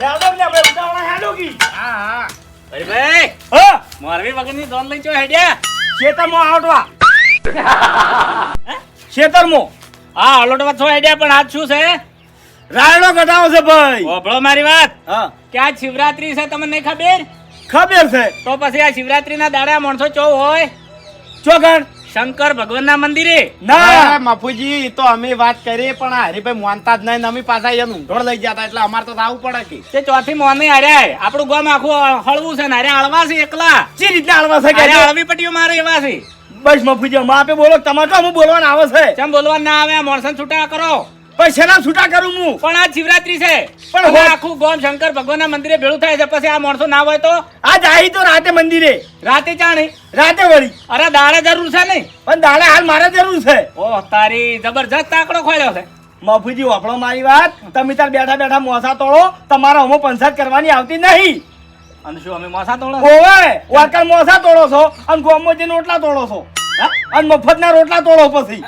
હેડો ને આપણે ઉતાવળા હેડો કી હા હા. અરે ભાઈ હો? મોરબી વગરની દોન લઈને ચો હેડ્યા. ખેતરમાં આવટવા ખેતરમાં હા અલોટવા છો હેડ્યા પણ આજ શું છે? રાયડો કઢાવો છે ભાઈ. ઓભળો મારી વાત. હા. કે આ શિવરાત્રી છે તમને નહીં ખબર? ખબર છે. તો પછી આ શિવરાત્રીના દાડા માણસો ચો હોય? ચોગણ શંકર ભગવાનના મંદિરે? ના. મફુજી તો અમે વાત કરીએ પણ હરીભાઈ માનતા જ નહીં અમે પાછા એનું ઊંધોળ લઈ જતા એટલે અમારે તો આવું પડે કે. તે ચોથી મોને હાર્યા. આપણું ગામ આખું હળવું છે ને હારે હળવા છે એકલા. જે રીતના હળવા છે હારે કે હળવી પટ્ટીઓ મારે એવા છે. બસ મફુજી આપે બોલો તમારે તો હું બોલવાનું આવે છે? કેમ બોલવા ના આવે આ માણસને છૂટા કરો. પણ શેના છૂટા કરું હું. પણ આ શિવરાત્રી છે. પણ હું આખું ગોમ શંકર ભગવાનના મંદિરે ભેળું થાય છે. પછી આ માણસો ના હોય તો? આ જાય તો રાતે મંદિરે. રાતે ચાણી? રાતે વળી. અરે દાડે જરૂર છે નહીં. પણ દાડે હાલ મારે જરૂર છે. ઓહ તારી જબરજસ્ત આંકડો ખોલ્યો છે. મફુજી વાપડો મારી વાત. તમે તાર બેઠા બેઠા મોસા તોડો. તમારા હમો પંચાયત કરવાની આવતી નહીં. અને શું અમે મોસા તોડો ઓવે વાકર મોસા તોડો છો. અને ગોમમાં જઈને રોટલા તોડો છો. હા? અને મફતના રોટલા તોડો પછી.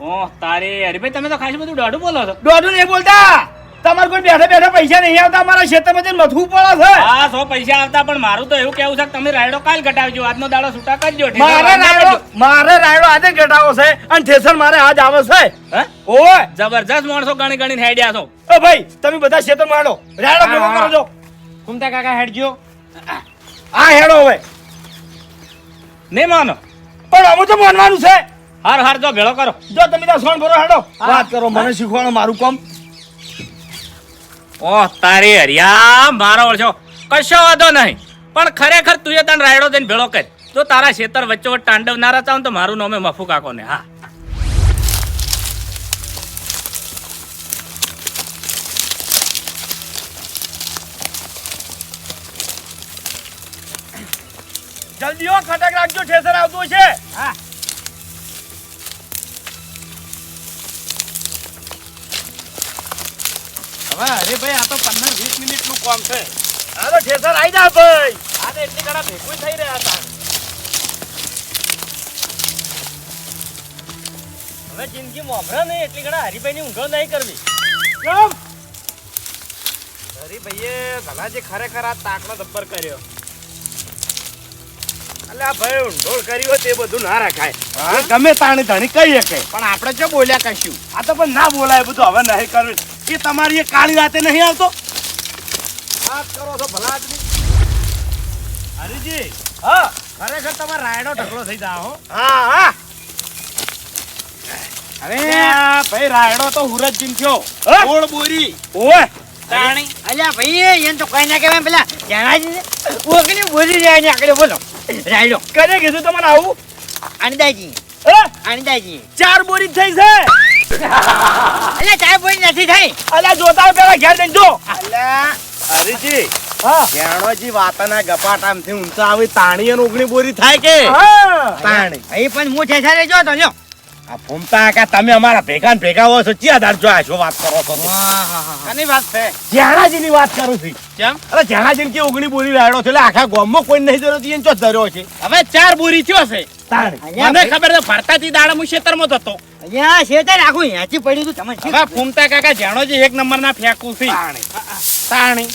ઓહ તારે હરીભાઈ તમે તો ખાસ બધું દોઢું બોલો છો. દોઢું નહીં બોલતા. તમારે કોઈ બેઠા બેઠા પૈસા નહીં આવતા અમારા ખેતરમાં જઈને મથવું પડે છે. હા સો પૈસા આવતા પણ મારું તો એવું કેવું છે કે તમે રાયડો કાલ ઘટાવજો આજનો દાડો છૂટા કરજો મારે રાયડો મારે રાયડો આજે ઘટાવો છે અને ઠેસર મારે આજ આવે છે. હે? ઓવે જબરજસ્ત માણસો ગણી ગણીને હેડ્યા છો. ઓ ભાઈ તમે બધા ખેતરમાં માડો રાયડો ભેગો. કરો છો. કુમતા કાકા હેડજો. આ હેડો હવે. નહીં માનો. પણ અમુક તો માનવાનું છે. હાર હાર જો ભેળો કરો. જો તમે ત્યાં સોન ભરો હેડો વાત કરો મને શીખવાડો મારું કામ. ઓહ તારે હરિયા મારો છો કશો વાંધો નહીં. પણ ખરેખર તું એ તને રાયડો દઈને ભેળો કર. જો તારા ખેતર વચ્ચે વચ્ચે તાંડવ ના રચાવ તો મારું નામે મફુ કાકો ને હા. જલ્દી હો ખટક રાખજો ઠેસર આવતું છે હા. હવે હરીભાઈ આ તો પંદર વીસ મિનિટનું કામ છે. હા તો ઠેસર આવી જા ભાઈ. આ તો એટલી ઘણા ભેગું થઈ રહ્યા હતા. હવે જિંદગી મોભરા નહીં એટલી ઘણા હરિભાઈ ની ઊંઘો નહીં કરવી. કેમ? હરીભાઈએ ઘણા જે ખરેખર આ તાકડો દબ્બર કર્યો. અલ્યા ભાઈ ઊંઢોળ કરી હોય તે બધું ના રાખાય? ગમે તાણી ધણી કહી શકે પણ આપણે જો બોલ્યા કશું? આ તો પણ ના બોલાય બધું હવે નહીં કરવું. એ તમારી એ કાળી રાતે નહીં આવતો? વાત કરો છો ભલા આદમી હરીજી હા? ખરેખર તમારે રાયડો ઢગલો થઈ જાઓ હા. હા અરે ભાઈ રાયડો તો હુરજ જીમ થયો? ગોળ બોરી. ઓય તાણી. અલ્યા ભાઈ એને તો કઈ ના કહેવાય પેલા જણાજી ઓકલી બોલી જાય ને આગળ બોલો. રાયડો. કરે કીધું તમને આવું? હે? આનંદાજી ચાર બોરી થઈ છે. અલ્યા ચાર બોલી નથી થઈ. અલે જોતા પેલા ઘેર જઈને જો. અલ્યા હરીજી હા. જાણોજી ગપાટામથી ઊંચા આવી તાણી અને ઓગણી બોરી થાય કે? તાણી. અહીં પણ હું ઠેસારે જો તો લ્યો. આ ફૂમતા કે તમે અમારા ભેગા ભેગા હો છો ચિયા દાર જો આ વાત કરો છો? કની વાત છે? જ્યાણાજીની વાત કરું છું. કેમ? અરે જ્યાણાજી કે ઓગણી બોરી રાડો છે એટલે આખા ગામમાં કોઈ નહીં જોયો એને ચો ધર્યો છે? હવે ચાર બોરી થયો છે. મને ખબર છે ભરતાથી દાડા હું ખેતરમાં જ હતો અલ્યા આખું યાચી પડ્યું તું તમે હવે ફૂમતા કાકા જાણોજી એક નંબર ફેંકું છે. તાણી.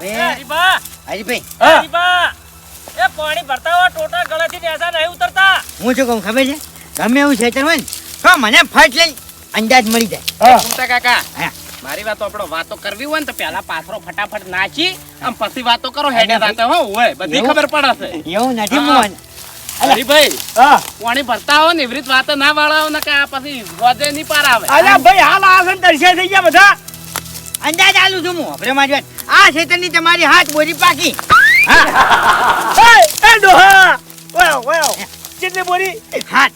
ભાઈ હરીભાઈ હા હરીભા એ પાણી ભરતા હોય ટોટા ગળેથી નેસા નહીં ઉતરતા. હું શું કહું ખબર છે? ગમે એવું શેતર હોય તો મને ફટ લઈ અંદાજ મળી જાય. હા. કાકા? મારી વાતો આપણે વાતો કરવી હોય ને તો પેલા પાથરો ફટાફટ નાચી આમ પછી વાતો કરો હેડે રાતે હો હોય બધી ખબર પડે એવું નથી હા. હું હરીભાઈ હા. પાણી ભરતા હો ને એવી રીત વાતો ના વાળાઓ ને કે આ પછી વધે નહીં પાર આવે. અલ્યા ભાઈ હાલ આ છે ને દર્શન થઈ ગયા બધા. અંદાજ આલું છું હું આપણે મારી વાત. આ શેતરની તમારી હાથ બોરી પાકી. એ એ ડોહા. ઓયો ઓયો કેટલી બોરી? હાથ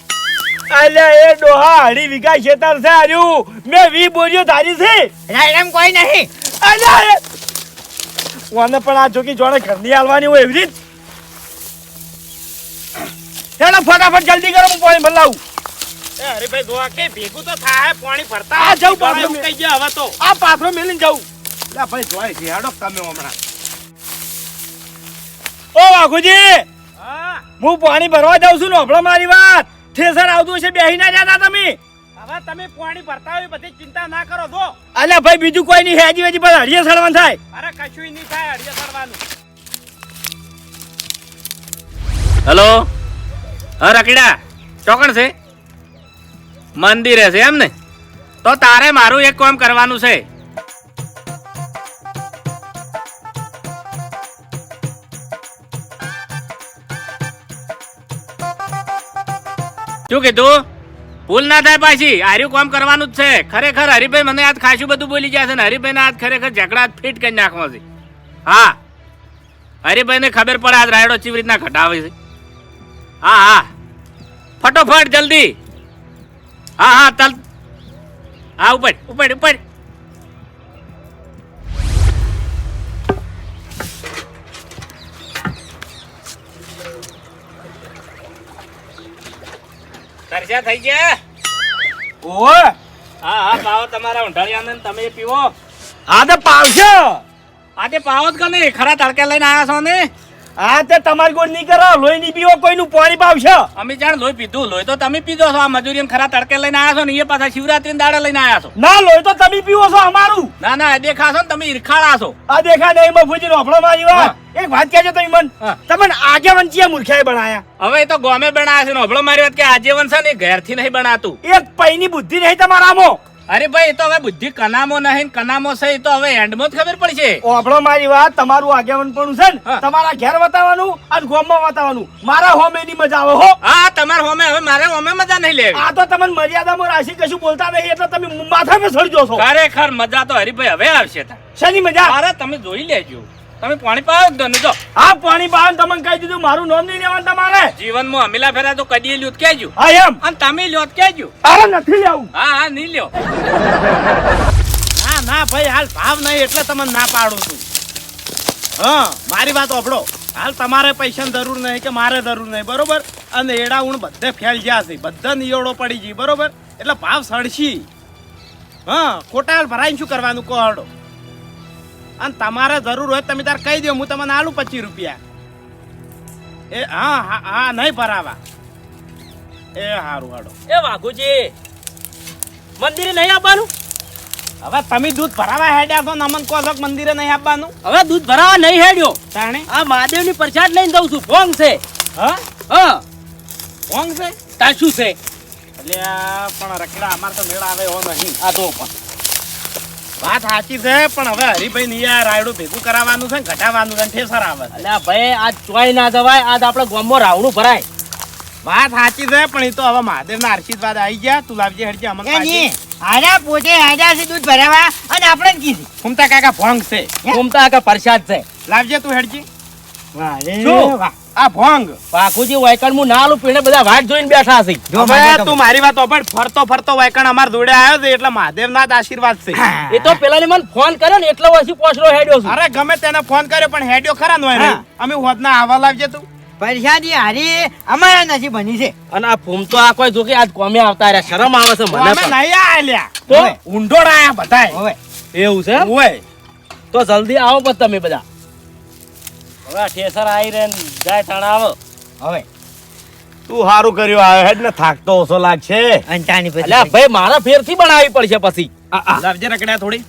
અલ્યા એ ડોહા અઢી વીઘા ખેતર છે હાર્યું. મેં વી બોરીઓ ધારી છે. રાયડમ કોઈ નહીં. અલ્યા એ પણ આ જોકી જોડે ઘરની હાલવાની હોય એવી રીત. હેડો ફટાફટ જલ્દી કરો હું પાણી ભલાવું એ હરીભાઈ જોવા કે ભેગું તો થાય પાણી ભરતા આ. ગયા હવે તો. આ પાથરો મેલીને જાઉં. લે ભાઈ છે હેડો તમે હમણાં. ઓ વાઘુજી! હા હું પાણી ભરવા જાઉં છું ને હભળો મારી વાત. થેસર આવતું છે બેહી ના જતા તમે. હવે તમે પાણી ભરતા હોય બધી ચિંતા ના કરો જો. અલ્યા ભાઈ બીજું કોઈ નહીં હેજી વેજી પણ હળીએ સડવાનું થાય. અરે કશું નહીં થાય અડિયા સડવાનું હેલો? હા રકડા. ચોકણ છે? મંદિરે છે એમ ને? તો તારે મારું એક કામ કરવાનું છે. શું કીધું? ભૂલ ના થાય પાછી. આર્યું કામ કરવાનું જ છે. ખરેખર હરિભાઈ મને આજ ખાસું બધું બોલી ગયા છે ને હરિભાઈ આજ ખરેખર ઝઘડા ફિટ કરી નાખવા છે. હા. હરિભાઈ ને ખબર પડે આજ રાયડો ચીવી રીતના ઘટાવે છે. હા હા. ફટોફટ જલ્દી. હા હા તલ હા ઉપર ઉપર ઉપર તરસ્યા થઈ ગયા? ઓય હા હા પાવો તમારા ઊંઢાળિયા ને તમે પીવો. હા તો પાવશો. આજે પાવો જ કે ખરા તડકે લઈને આવ્યા છો ને? હા તે તમારી ગોળ નહીં કરો લોહી નહીં પીવો કોઈનું પાણી પાવશે. અમે જાણ લોહી પીધું લોહી તો તમે પીધો છો. આ મજૂરી ખરા તડકે લઈને આવ્યા છો ને એ પાછા શિવરાત્રી દાડે લઈને આવ્યા છો. ના લોહી તો તમે પીવો છો અમારું. ના ના દેખાશો ને તમે ઈરખાળા છો. આ દેખા નહીં મફુજી રોફડો મારી વાત. એક વાત કહેજો તમે મન. તમે તમને આગેવન ચિયા મૂર્ખાએ બનાયા. હવે તો ગોમે બનાવ્યા છે ને હભળો મારી વાત કે આજીવન છે ને ઘેરથી નહીં બનાતું. એક પૈની બુદ્ધિ નહીં તમારામાં. અરે ભાઈ એ તો હવે બુદ્ધિ કનામો નહીં કનામો છે એ તો હવે એન્ડમાં જ ખબર પડશે ઓફળો મારી વાત તમારું આગેવન પણ છે ને તમારા ઘેર વતાવવાનું અને ગોમમાં વતાવવાનું મારા હોમે ની મજા આવે હો. હા તમારે હોમે હવે મારા હોમે મજા નહીં લેવી. આ તો તમને મર્યાદામાં રાશી કશું બોલતા નહીં એટલે તમે માથા પર સડજો છો. ખરેખર મજા તો હરીભાઈ હવે આવશે. શેની મજા? અરે તમે જોઈ લેજો. તમે પાણી પાવો દો જો? આ પાણી બહાર તમને કહી દીધું મારું નામ નહીં લેવાનું તમારે. જીવનમાં અમીલા ફેરા તો કદી લ્યો કેજો હા એમ? અને તમે લ્યો કેજો અરે નથી લેવું. હા હા નહીં લ્યો. ના ના ભાઈ હાલ ભાવ નહીં એટલે તમને ના પાડું છું. હા મારી વાત ઓફડો હાલ તમારે પૈસાની જરૂર નહીં કે મારે જરૂર નહીં બરોબર? અને એડા ઉણ બધે ફેલ ગયા છે. બધા નિયોડો પડી ગઈ બરોબર? એટલે ભાવ સડશી. હા ખોટા ભરાઈને શું કરવાનું કહો હડો? અને તમારે જરૂર હોય તમે તાર કહી દો હું તમને આલું પચીસ રૂપિયા. એ હા હા હા નહીં ભરાવા. એ સારું હાડો એ વાઘુજી મંદિરે નહીં આવવાનું? હવે તમે દૂધ ભરાવા હેડ્યા છો ને અમન કહો છો મંદિરે નહીં આપવાનું હવે દૂધ ભરાવા નહીં હેડ્યો. તાણે? આ મહાદેવની પ્રસાદ લઈને દઉં છું. ભોંગ છે. હા? હા. ભોંગ છે? તાશું છે? એટલે પણ રખડા અમાર તો મેળા આવે એવો નહીં. આ તો પણ. વાત સાચી છે પણ હવે હરિભાઈ ની આ રાયડું ભેગું કરાવવાનું છે ને ઘટાવાનું છે ઠેસર આવે એટલે ભાઈ આજ ચોય ના જવાય આજ આપણે ગામમાં રાવડું ભરાય. વાત સાચી છે પણ એ તો હવે મહાદેવના આશીર્વાદ આવી ગયા. તું લાવજે હરજે અમન આજા પોતે આજા છે દૂધ ભરાવા અને આપણે કીધી. ફૂમતા કાકા ભોંગ છે. ઘૂમતા કાકા પ્રસાદ છે. લાવજે તું હેડજી રે વાહ. આ ભોંગ. વાઘુજી વાયકણ હું ના આલું પીણે બધા વાટ જોઈને બેઠા છે જો હવે તું મારી વાત ઓપડ ફરતો ફરતો વાયકણ અમાર જોડે આવ્યો છે એટલે મહાદેવનાથ આશીર્વાદ છે. એ તો પેલાને મને ફોન કર્યો ને એટલે પછી પોસરો હેડ્યો છું. અરે ગમે તેને ફોન કર્યો પણ હેડ્યો ખરા નો એને અમે હોદના આવા લાવજે તું. પરસાદી હારી અમારા નસીબ બની છે. અને આ ફૂમ તો આ કોઈ જોકે આજ કોમે આવતા રહ્યા. શરમ આવે છે મને અમે પણ. નહીં આલ્યા. તો. ઊંડોળ આયા બધાય. હવે. એવું છે? ઓય તો જલ્દી આવો બસ તમે બધા. હવે ઠેસર આવી રે જાય તણાવ. હવે. તું સારું કર્યું આવે હેડ ને થાકતો ઓછો લાગશે. અંટાની અલ્યા પછી. ભાઈ મારા ફેરથી બનાવવી પડશે પછી. લાવજે રકડ્યા થોડી.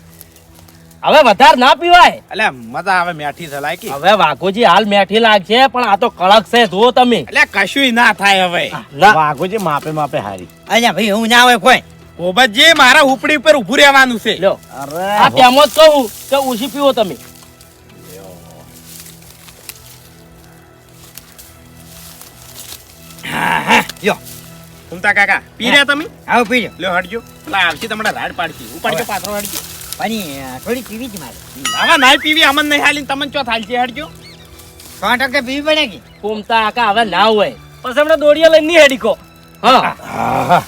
હવે વધારે ના પીવાય. એટલે મજા આવે મેઠી છે લાયકી. હવે વાઘોજી હાલ મેઠી લાગશે પણ આ તો કડક છે જુઓ તમે. એટલે કશું ના થાય હવે. ના. વાઘોજી માપે માપે હારી. અહીંયા ભાઈ હું ના હોય કોઈ. ગોબતજી મારા ઉપડી ઉપર ઉભું રહેવાનું છે. લ્યો. અરે. આ તેમ જ કહું કે ઉછી પીવો તમે. યો ઘૂમતા કાકા પી રહ્યા તમે? આવો પીજો લ્યો હટજો. પેલા આવશે તમને રાડ પાડશે ઉપાડજો પાથરો હટજો. પાણી થોડી પીવી જ મારે. હવે નાય પીવી અમન નહીં હાલી તમને ચો થાલશે હટજો. સો ટકા પીવી પડે કે? ફૂમતા આકા હવે ના હોય. પછી હમણાં દોડીએ લઈને નહીં હેડીકો. હા.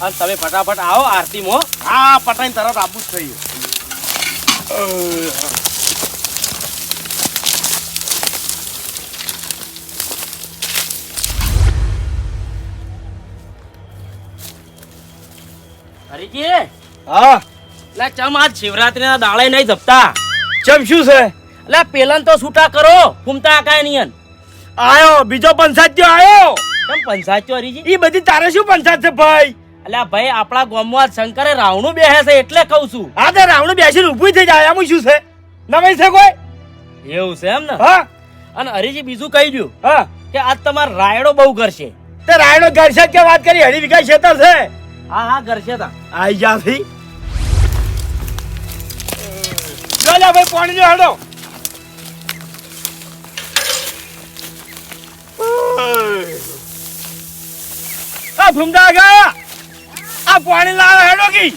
અને તમે ફટાફટ આવો આરતીમાં હા. પટાઈને તરત આપવું જ થયું. હરીજી? હા. લે ચમ આજ શિવરાત્રીના દાડે નહીં જપતા? ચમ શું છે? લે પેલા તો છૂટા કરો ફૂમતા આકાય નિયન આયો બીજો પંચાયત આયો. કેમ પંચાયત હરીજી? એ બધી તારે શું પંચાયત છે ભાઈ? એટલે ભાઈ આપણા ગામમાં શંકરે રાવણું બેસે છે એટલે કહું છું. હા તો રાવણું બેસીને ઊભું થઈ જાય આમાં શું છે? નવાઈ છે કોઈ? એવું છે એમ ને? હા. અને હરીજી બીજું કહી દઉં હા. કે આજ તમારો રાયડો બહુ કરશે તે રાયડો ઘર છે કે વાત કરી હરી વિકાસ ક્ષેત્ર છે? હા હા કરશે તા. આઈ જો લે ભાઈ પાણી જો હેડો. આ ભૂમડા ગયા આ પાણી લાવે હેડો કી.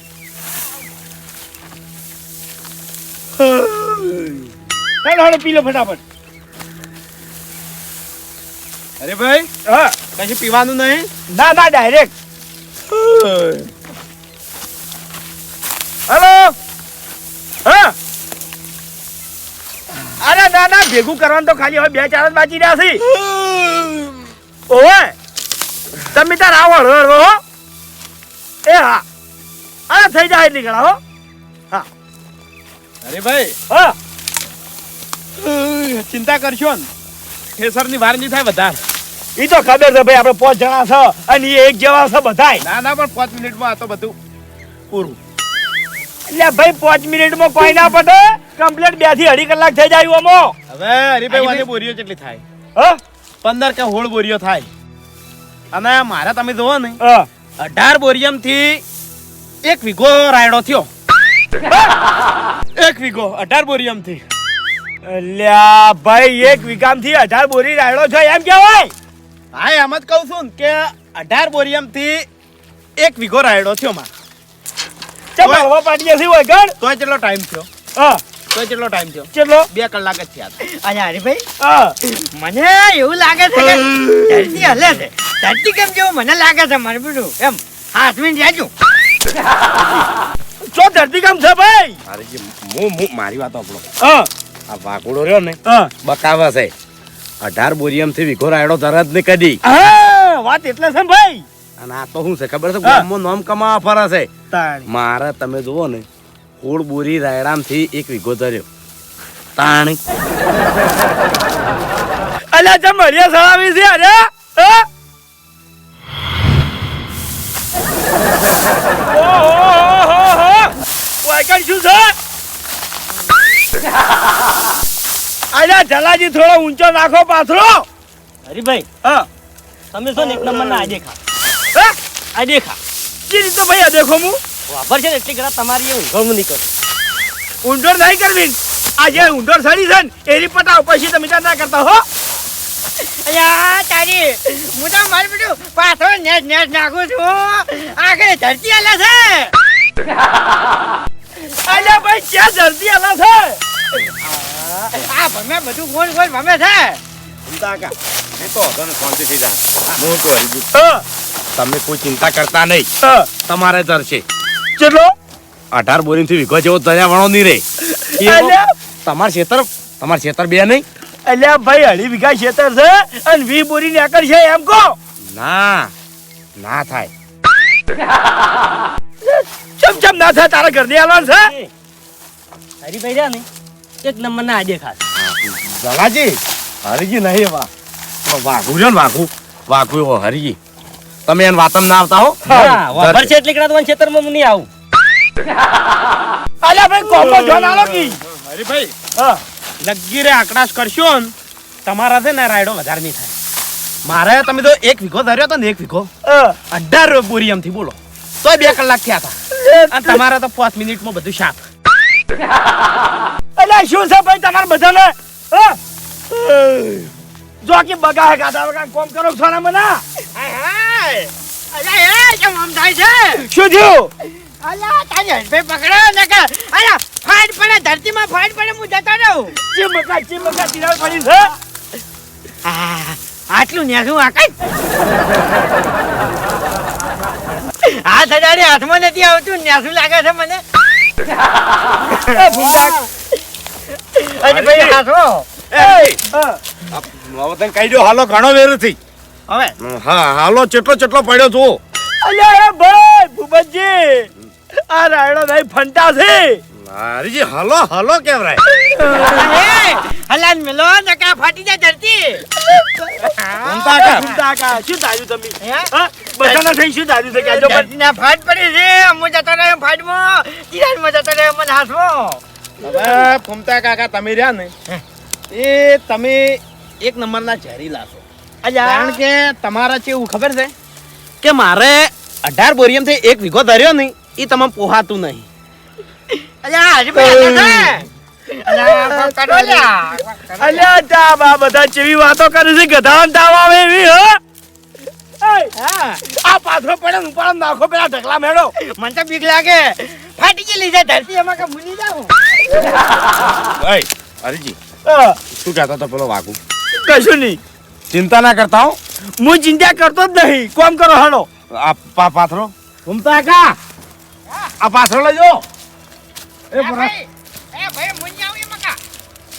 હેડો હેડો પી લો ફટાફટ. અરે ભાઈ હા. કશું પીવાનું નહીં? ના ના ડાયરેક્ટ. હેલો? હા? અરે ના ના ભેગું કરવાનું તો ખાલી હવે બે ચાર જ બાકી રહ્યા છે. ઓવે તમે તાર આવો હળવો હો. એ હા. અરે થઈ જાય નીકળા હો. અરે ભાઈ. હા. ચિંતા કરશો ને. ઠેસરની વાર નહીં થાય વધારે. ઈ તો ખબર છે ભાઈ આપણે પાંચ જણા છે અને એ એક જેવા છે બધાય. ના ના પણ પાંચ મિનિટમાં આ તો બધું પૂરું. એટલે ભાઈ પાંચ મિનિટમાં કોઈ ના પડે. કમ્પ્લીટ બેથી અઢી કલાક થઈ જાય ઓમો હવે હરીભાઈ વાની બોરીઓ કેટલી થાય? હ? પંદર કે હોળ બોરીઓ થાય. અને મારા તમે જોવો ને અઢાર બોરિયમથી એક વીઘો રાયડો થયો. એક વીઘો અઢાર બોરિયમથી લ્યા ભાઈ એક વીઘામથી અઢાર બોરી રાયડો છે એમ કેવાય હા એમ જ કહું છું ને કે અઢાર બોરિયમથી એક વીઘો રાયડો થયો માં પાટીએ છે હોય ગણ? તોય કેટલો ટાઈમ થયો? હા. તોય કેટલો ટાઈમ થયો? ચલો બે કલાક જ થયા. અરે હરીભાઈ મને એવું લાગે છે કે ધરતી હલે છે. ધરતી કેમ જેવું મને લાગે છે મારે બીજું એમ. હાથ મિનિટ જાજુ ચો ધરતી કામ છે ભાઈ? અરે હું હું મારી વાત આપણો હા. આ વાકુડો રહ્યો ને બકાવે છે. અઢાર બોરિયમથી વીઘો રાયડો તરત ને કદી. વાત એટલે છે ભાઈ. અને આ તો શું છે ખબર છે? ગામમાં નામ કમાવા ફરે છે. મારે તમે જુઓ ને કોળ બોરી રાયડામથી એક વીઘો ધર્યો. તાણી. અલ્યા ચમ મળીએ સળાવી છે અરે. વાયકણ શું છે? અલ્યા જલાજી થોડો ઊંચો નાખો પાથરો. હરીભાઈ હા. તમે છો ને એક નંબર ના દેખા. હા? આ દેખા. જે રીતે ભાઈ આ દેખો હું વાપર છે ને એટલી કરા તમારી એ ઊંઘણ નહીં કરું. ઊંઢોર નહીં કરવી. આ જે ઊંઢોર સડી છે ને એની પટાવ પછી તમે વિચાર ના કરતા હો. અલ્યા તારી હું તો મારું બધું પાછો નેટ નેટ નાખું છું. આગળ ધરતી હલે છે. અલ્યા ભાઈ ક્યાં ધરતી આલા છે? આ ભમે બધું ગોળ ગોળ ભમે છે. હા, તમે કોઈ ચિંતા કરતા નહીં. તમારે ધરશે ચલો અઢાર બોરી થી વીઘો જેવો દરિયા વણો નહીં રે. અલ્યા. તમાર ખેતર તમાર ખેતર બે નહીં. અલ્યા ભાઈ અઢી વીઘા ખેતર છે અને વી બોરી નેકર છે એમ કહો. ના ના થાય. ચમ ચમ ના થાય તારા ઘરની આલવાનું છે? હરીભાઈ રહ્યા ને એક નંબર ના દેખા જલાજી હરીજી નહીં વા વાઘું છે ને વાઘું. વાઘું હો હરીજી તમે એને વાતમ ના આવતા હો? હા વાપર છે એટલે તમારા ખેતરમાં હું નહીં આવું. અલ્યા ભાઈ કોમ્બો જોન આલો કી. હરીભાઈ હા. લગી રે આકડાશ કરશો ને તમારા છે ને રાયડો વધારે નહીં થાય. મારે તમે તો એક વીઘો ધર્યો તો ને એક વીઘો. અઢાર બોરી એમથી બોલો. તોય બે કલાક થયા હતા. અને તમારે તો પાંચ મિનિટમાં બધું શાક. અલ્યા શું છે ભાઈ તમારે બધાને? જો કે બગા હે ગાધા બગા કોમ કરો છો ને મને? હાય હાય. અલ્યા એ કેમ આમ થાય છે? શું થયું? અલ્યા તારી હરીભાઈ પકડો ને કે અલ્યા ફાટ પડે ધરતીમાં ફાટ પડે હું જતો રહું. ચીમકા ચીમકા તિરાવ પડી છે. આ, આટલું નેસું આકાશ હાથ હજારે હાથમાં નથી આવતું નેસું લાગે છે મને. એ ભાઈ હાથો હા. હવે તને કહી દો હાલો ઘણો વેરથી હવે હા હાલો ચેટલો ચેટલો પડ્યો છો અલ્યા એ ભાઈ ભૂપતજી આ રાયડો ભાઈ ફંટા છે. મારીજી હાલો હાલો કેમ રાય એ, હલાન મેલો નકા ફાટી જાય ધરતી. ઘૂમતા કા? ઘૂમતા કા. શું ધાર્યું તમે? હા? બધાના થઈ શું છે? કહેજો પણ. ધરતીના ફાટ પડી છે. હું જતો રહ્યો ફાટમાં. તિરાડમાં જતો રહ્યો મને હાથમાં. હવે ફૂમતા કાકા તમે રહ્યા ને? એ તમે એક નંબરના ઝેરીલા છો. કારણ કે તમારા કેવું ખબર છે કે મારે અઢાર બોરિયમથી એક વીઘો ધર્યો નહીં એ તમે પોહાતું નહીં. બધા જેવી વાતો કરે છે. ગધાડાને તાવ આવે એવી હા, આ પાથરો પડે નાખો પેલા ઢગલા મેળો. મને તો બીક લાગે. ફાટી ગયેલી છે ધરતી એમાં કે ભૂલી જાઉં. ભાઈ હરીજી શું કહેતો તો પેલો વાઘુ? કશું નહીં. ચિંતા ના કરતા હો. હું ચિંતા કરતો જ નહીં. કોમ કરો હાલો. આ પા પાથરો? ઘૂમતા કા? આ પાથરો લેજો જો. એ. ભાઈ, એ ભાઈ, મુંજી આવું એમાં કા?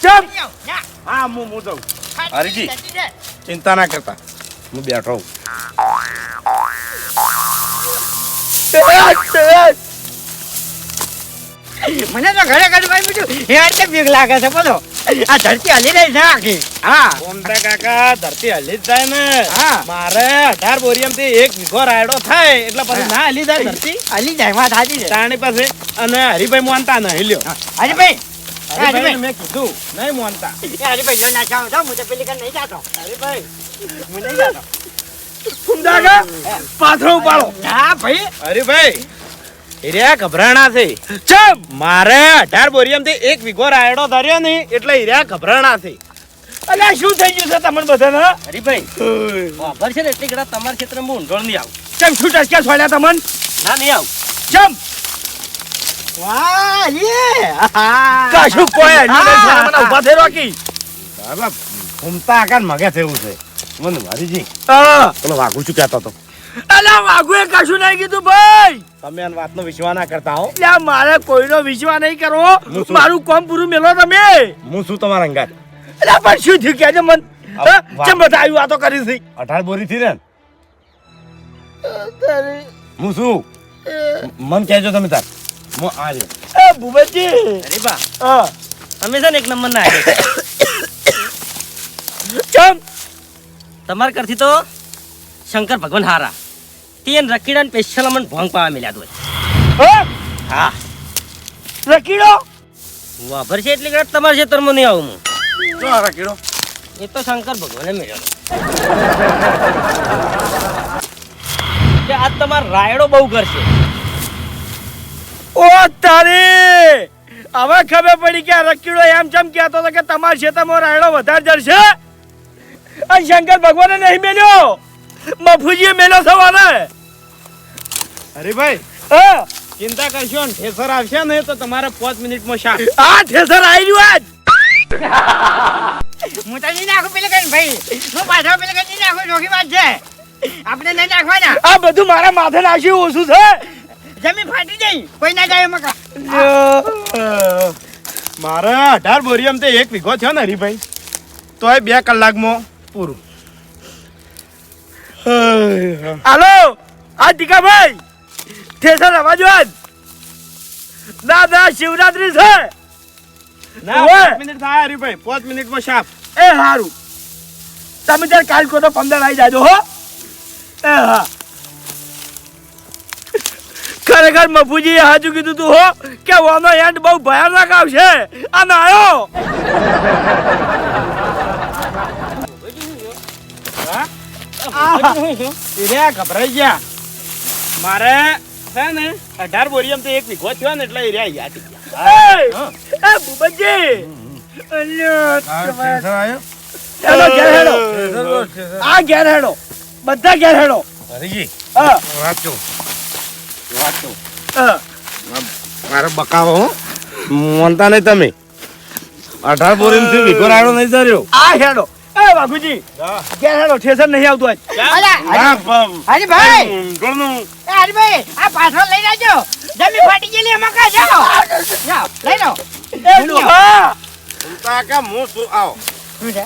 ચમ! હા હું હું જાઉં. હરીજી. ચિંતા ના કરતા. હું બેઠો હું. મને તો ઘરે ઘરે ભાઈ બીજું એ આજે બીક લાગે છે? બોલો. આ ધરતી હલી રહી છે આખી. હા. ઘૂમતા કાકા ધરતી હલી જ જાય ને. હા. મારે અઢાર બોરિયમથી એક વીઘો રાયડો થાય એટલે પછી ના હલી જાય ધરતી? હલી જાય વાત સાચી છે. તાણી પાસે અને હરિભાઈ મોનતા નહીં લ્યો. હરીભાઈ. હરિભાઈ. મેં કીધું નહીં મોનતા. હરીભાઈ ન તો હું તો પેલી કન નહીં જાતો. હરીભાઈ હું નહીં જાતો. પાથરો ઉપાડો. ના ભાઈ. હરિભાઈ હીર્યા ગભરાણા છે. ચમ! મારે અઢાર બોરિયમથી એક વીઘો રાયડો ધર્યો નહીં એટલે હીર્યા ગભરાણા છે. અલ્યા શું થઈ ગયું છે તમને બધાને? હરીભાઈ ખબર છે ને એટલી કદાચ તમારા ક્ષેત્રમાં હું ઊંડોળ નહીં આવું. ચમ શું ટચક્યા છોડ્યા તમને? ના નહીં આવું. ચમ! વાહ યે કશું કોઈ મને ઊભા થઈ રોકી બાબા ઘૂમતા આકાર મગે થયું છે. મને હરીજી હા. પેલો વાઘુ શું કહેતો હતો? વાઘુએ કશું નહીં કીધું ભાઈ. તમે આ વાતનો વિશ્વાસ ના કરતા હો. મારે કોઈનો વિશ્વાસ નહીં કરવો મારું કામ પૂરું મેલો તમે. હું શું તમારા અંગાત? અલ્યા પણ શું થયું કહેજો મન આ હા? વાહ. ચમ બધા આવી વાતો કરી છે. અઢાર બોરી થી ને? હું શું? મન કહેજો તમે તાર. હું એ ભૂપતજી. છે ને એક નંબર ના આવ્યો ચમ. તમારા કરથી તો શંકર ભગવાન હારા. તે રકીડા સ્પેશિયલ અમને ભોંગ પાવા મળ્યા તો હા હા રકીડો વાભર છે એટલે કદાચ તમારા તરમો નહીં આવું હું આ રકીડો એ તો શંકર ભગવાને મળ્યો કે આજ તમારો રાયડો બહુ કરશે ઓ તારે હવે ખબર પડી કે આ રકીડો એમ જેમ કહેતો હતો કે તમારા ખેતરમાં રાયડો વધારે જડશે અને શંકર ભગવાને નહીં મેલ્યો મફુજીએ મેલો સવારે. હરીભાઈ હા. ચિંતા કરશો ને ઠેસર આવશે ને તો તમારે પાંચ મિનિટમાં શાક. આ ઠેસર આવી રહ્યું આજ. હું તો નહીં નાખું પેલે કઈ ભાઈ. હું પાછા પેલે કઈ નહીં નાખું જોખી વાત છે. આપણે નહીં નાખવાના. આ બધું મારા માથે નાખ્યું ઓછું છે. જમીન ફાટી જાય કોઈ ના જાય મકા મારે અઢાર બોરિયમ તે એક વીઘો થયો ને હરીભાઈ. તો એ બે કલાકમાં પૂરું. હાલો આ ટીકાભાઈ ઠેસર અવાજો આજ ના શિવરાત્રી છે. ના. પાંચ મિનિટ થાય હરીભાઈ પાંચ મિનિટમાં શાક એ હારું. તમે ત્યારે કાલ કહો તો પંદર આવી જાજો હો. એ હા. ખરેખર મફુજી હાજુ કીધું તું હો કે ઓનો એન્ડ બહુ ભયાનક આવશે. આ નાયો રે ગભરાઈ ગયા. મારે છે ને અઢાર બોરી એમ તો એક વીઘો થયો ને એટલે એ રહ્યા યાદ એ એ ભૂપતજી! અલ્યો ઘેર હેડો આ ઘેર હેડો બધા ઘેર હેડો હરીજી હા. વાંચો વાંચો મારે બકાવો હો. મોનતા નહીં તમે. અઢાર બોરી થી વીઘો રાયડો નહીં ધર્યો આ હેડો. એ બાપુજી. ઘેર હેડો ઠેસર નહીં આવતું આજ. અલા હરીભાઈ. ઘણું એ આ પાછો લઈ જાજો. જમીન ફાટી ગયેલી એમાં કા જાઓ. જાઓ લઈ લો. એ ડોહા સુનતા કા હું શું? આવો. શું છે?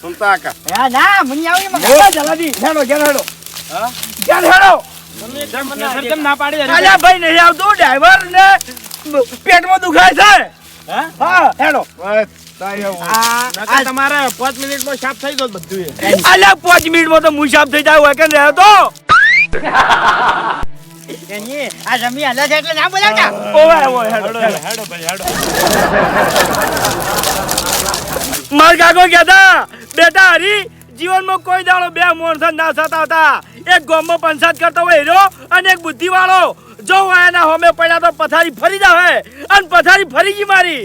સુનતા કા હા ના મુનિ આવું એમાં એ જલાદી. હેડો ઘેર હેડો હા? ઘેર હેડો કેમ કેમ ના પાડી અલ્યા ભાઈ નહીં આવતું. ડ્રાઈવર ને પેટમાં દુખાય છે. હા? હેડો. નકર તમારે પાંચ મિનિટમાં સાફ થઈ ગયો બધું એ. અલ્યા પાંચ મિનિટમાં તો હું સાફ થઈ જાય હોય કે રહ્યો તો આ જમી હાલે છે એટલે ના બોલાવતા? ઓવે ઓવે હેડો હેડો. હેડો ભાઈ હેડો. માર કાકો કહેતા બેટા હરી જીવનમાં કોઈ દાડો બે મોણસન ના થતા હતા. એક ગોમો પંચાયત કરતો હોય હીરો અને એક બુદ્ધિ વાળો જો હું એના હોમે પડ્યા તો પથારી ફરી જાવે અને પથારી ફરી ગઈ મારી.